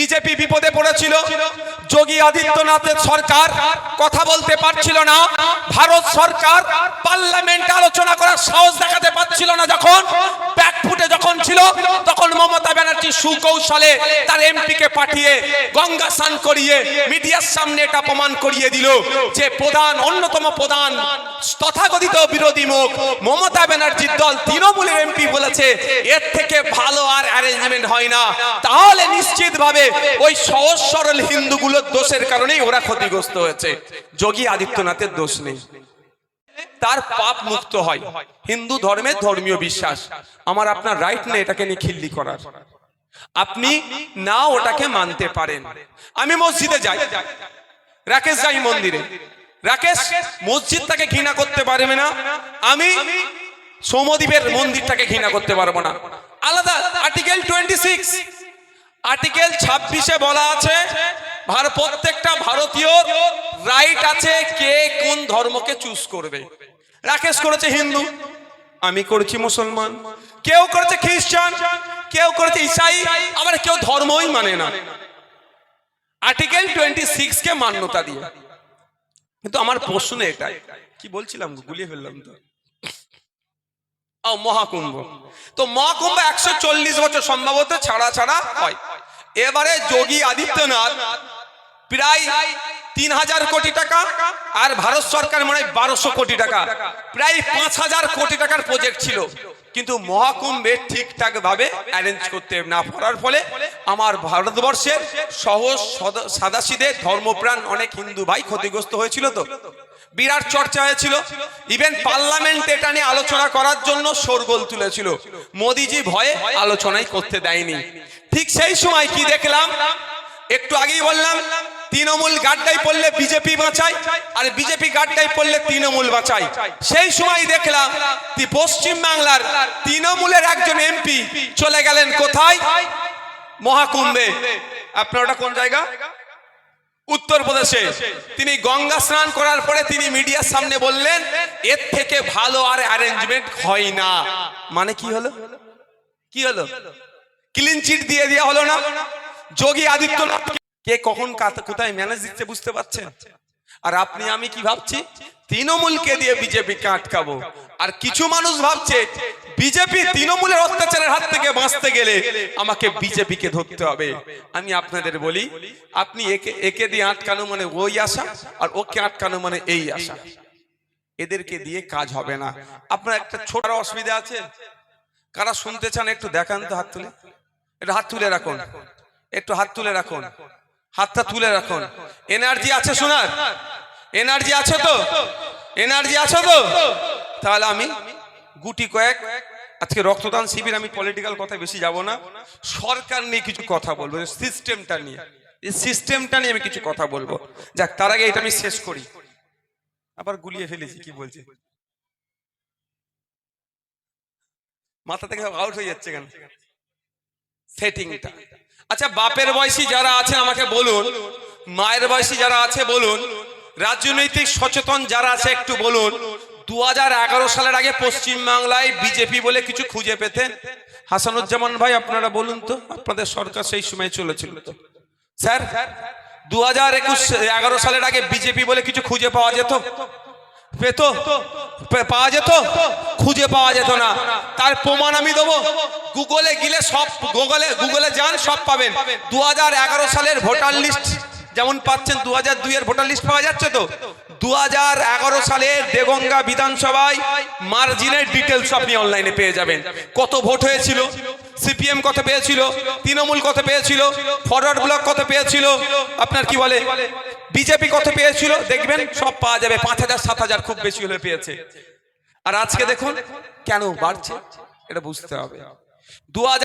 BJP বিপদে পড়েছিল। যোগী আদিত্যনাথের সরকার কথা বলতে পারছিল না। ভারত সরকার পার্লামেন্টে আলোচনা করার সাহস দেখাতে পারছিল না যখন সুকৌশলে তার এমপিকে পাঠিয়ে গঙ্গা স্নান করিয়ে মিডিয়ার সামনে এটা প্রমাণ করিয়ে দিল যে প্রধান, অন্যতম প্রধান, তথাকথিত বিরোধী মুখ মমতা ব্যানার্জির দল তৃণমূলের এমপি বলেছে, এর থেকে ভালো আর অ্যারেঞ্জমেন্ট হয় না। তাহলে নিশ্চিতভাবে ওই সহজ সরল হিন্দুগুলোর দোষের কারণেই ওরা ক্ষতিগ্রস্ত হয়েছে। যোগী আদিত্যনাথের দোষ নেই। তার পাপ মুক্ত হয়। হিন্দু ধর্মের ধর্মীয় বিশ্বাস। আমার আপনার রাইট নেই এটাকে নিয়ে খিল্লি করার। আপনি না ওটাকে মানতে পারেন। আমি মসজিদে যাই। রাকেশ যাই মন্দিরে। রাকেশ মসজিদটাকে ঘৃণা করতে পারবে না। আমি সৌমদ্বীপের মন্দিরটাকে ঘৃণা করতে পারব না। আলাদা আর্টিকেল টোয়েন্টি সিক্স আর্টিকেল ছাব্বিশে বলা আছে প্রত্যেকটা ভারতীয় রাইট আছে কে কোন ধর্মকে চুজ করবে। রাকেশ করেছে হিন্দু। আমি করেছি মুসলমান। কেউ করেছে খ্রিস্টান, কেউ করেছে ইসাই, আবার কেউ ধর্মই মানে না। আর্টিকেল টোয়েন্টি সিক্স কে মান্যতা দিয়ে। কিন্তু আমার প্রশ্ন এটাই, কি বলছিলাম গুলিয়ে ফেললাম তো। ও মহাকুম্ভ। তো মহাকুম্ভ একশো চল্লিশ বছর সম্ভবত ছাড়া ছাড়া হয়। এবারে যোগী আদিত্যনাথ প্রায় তিন হাজার কোটি টাকা আর ভারত সরকার মনে হয় বারোশো কোটি টাকা। প্রায় পাঁচ হাজার কোটি টাকার প্রজেক্ট ছিল। কিন্তু মহাকুম্ভে ঠিকঠাক ভাবে অ্যারেঞ্জ করতে না পারার ফলে আমার ভারতবর্ষের সহজ সদ- সাদাসিধে ধর্মপ্রাণ অনেক হিন্দু ভাই ক্ষতিগ্রস্ত হয়েছিল তো। বিরাট চর্চা হয়েছিল। ইভেন পার্লামেন্ট এটা নিয়ে আলোচনা করার জন্য শোরগোল তুলেছিল। মোদিজি ভয়ে আলোচনাই করতে দেয়নি। ঠিক সেই সময় কি দেখলাম? একটু আগেই বললাম তৃণমূল গাড্ডায় পড়লে বিজেপি বাঁচায়, আর বিজেপি গাড্ডায় পড়লে তৃণমূল বাঁচায়। সেই সময় দেখলাম পশ্চিম বাংলার তৃণমূলের একজন এমপি চলে গেলেন কোথায়? মহাকুম্ভে। আপনার ওটা কোন জায়গা? উত্তরপ্রদেশে। তিনি গঙ্গা স্নান করার পরে তিনি মিডিয়ার সামনে বললেন, এর থেকে ভালো আর অ্যারেঞ্জমেন্ট হয় না। মানে কি হলো? কি হলো? ক্লিন চিট দিয়ে দেওয়া হলো না? যোগী আদিত্যনাথ কে কখন কোথায় ম্যানেজ দিচ্ছে বুঝতে পারছেন? আর আপনি, আমি কি ভাবছি? তৃণমূলকে দিয়ে বিজেপিকে আটকাবো। আর কিছু মানুষ ভাবছে, বিজেপি তৃণমূলের অত্যাচারের হাত থেকে বাঁচতে গেলে আমাকে বিজেপিকে ধরতে হবে। আমি আপনাদের বলি, আপনি একে একে দিয়ে আটকানো মানে ওই আশা, আর ওকে আটকানো মানে এই আশা। এদেরকে দিয়ে কাজ হবে না। আপনার একটা ছোট অসুবিধা আছে? কারা শুনতে চান, একটু দেখান তো হাত তুলে। একটু হাত তুলে রাখুন। একটু হাত তুলে রাখুন। হাতটা তুলে রাখুন। এনার্জি আছে শোনার? এনার্জি আছে তো? এনার্জি আছে তো? তাহলে আমি গুটি কয়েক, আজকে রক্তদান শিবির, আমি পলিটিক্যাল কথায় বেশি যাব না। সরকার নিয়ে কিছু কথা বলব সিস্টেমটা নিয়ে। এই সিস্টেমটা নিয়ে আমি কিছু কথা বলব। যাক, তার আগে এটা আমি শেষ করি। আবার গুলিয়ে ফেলেছি, কি বলছে? মাথা থেকে আউট হয়ে যাচ্ছে কেন? সেটিংটা আচ্ছা বাপের বয়সী যারা আছে, আমাকে বলুন। মায়ের বয়সী যারা আছে, বলুন। রাজনৈতিক সচেতন যারা আছে, একটু বলুন। দু হাজার এগারো সালের আগে পশ্চিম বাংলায় বিজেপি বলে কিছু খুঁজে পেতেন? হাসানুজ্জামান ভাই, আপনারা বলুন তো, আপনাদের সরকার সেই সময় চলেছিল তো। স্যার দু হাজার একুশ এগারো সালের আগে বিজেপি বলে কিছু খুঁজে পাওয়া যেত? পেতো? পাওয়া যেত? খুঁজে পাওয়া যেত না। তার প্রমাণ আমি দেবো। গুগলে গেলে সব গুগলে গুগলে যান, সব পাবেন। দু হাজার এগারো সালের ভোটার লিস্ট যেমন পাচ্ছেন দু হাজার দুইয়ের ভোটার লিস্ট পাওয়া যাচ্ছে তো? দু হাজার এগারো সালের দেগঙ্গা বিধানসভায় মার্জিনের ডিটেলস আপনি অনলাইনে পেয়ে যাবেন। কত ভোট হয়েছিল? সিপিএম কত পেয়েছিল? তৃণমূল কত পেয়েছিল? ফরওয়ার্ড ব্লক কত পেয়েছিল? আপনার কি বলে? বিজেপি কত পেয়েছিল? দেখবেন, সব পাওয়া যাবে। পাঁচ হাজার, সাত হাজার খুব বেশি হলে পেয়েছে। আর আজকে দেখুন, কেন বাড়ছে? এটা বুঝতে হবে। দু হাজার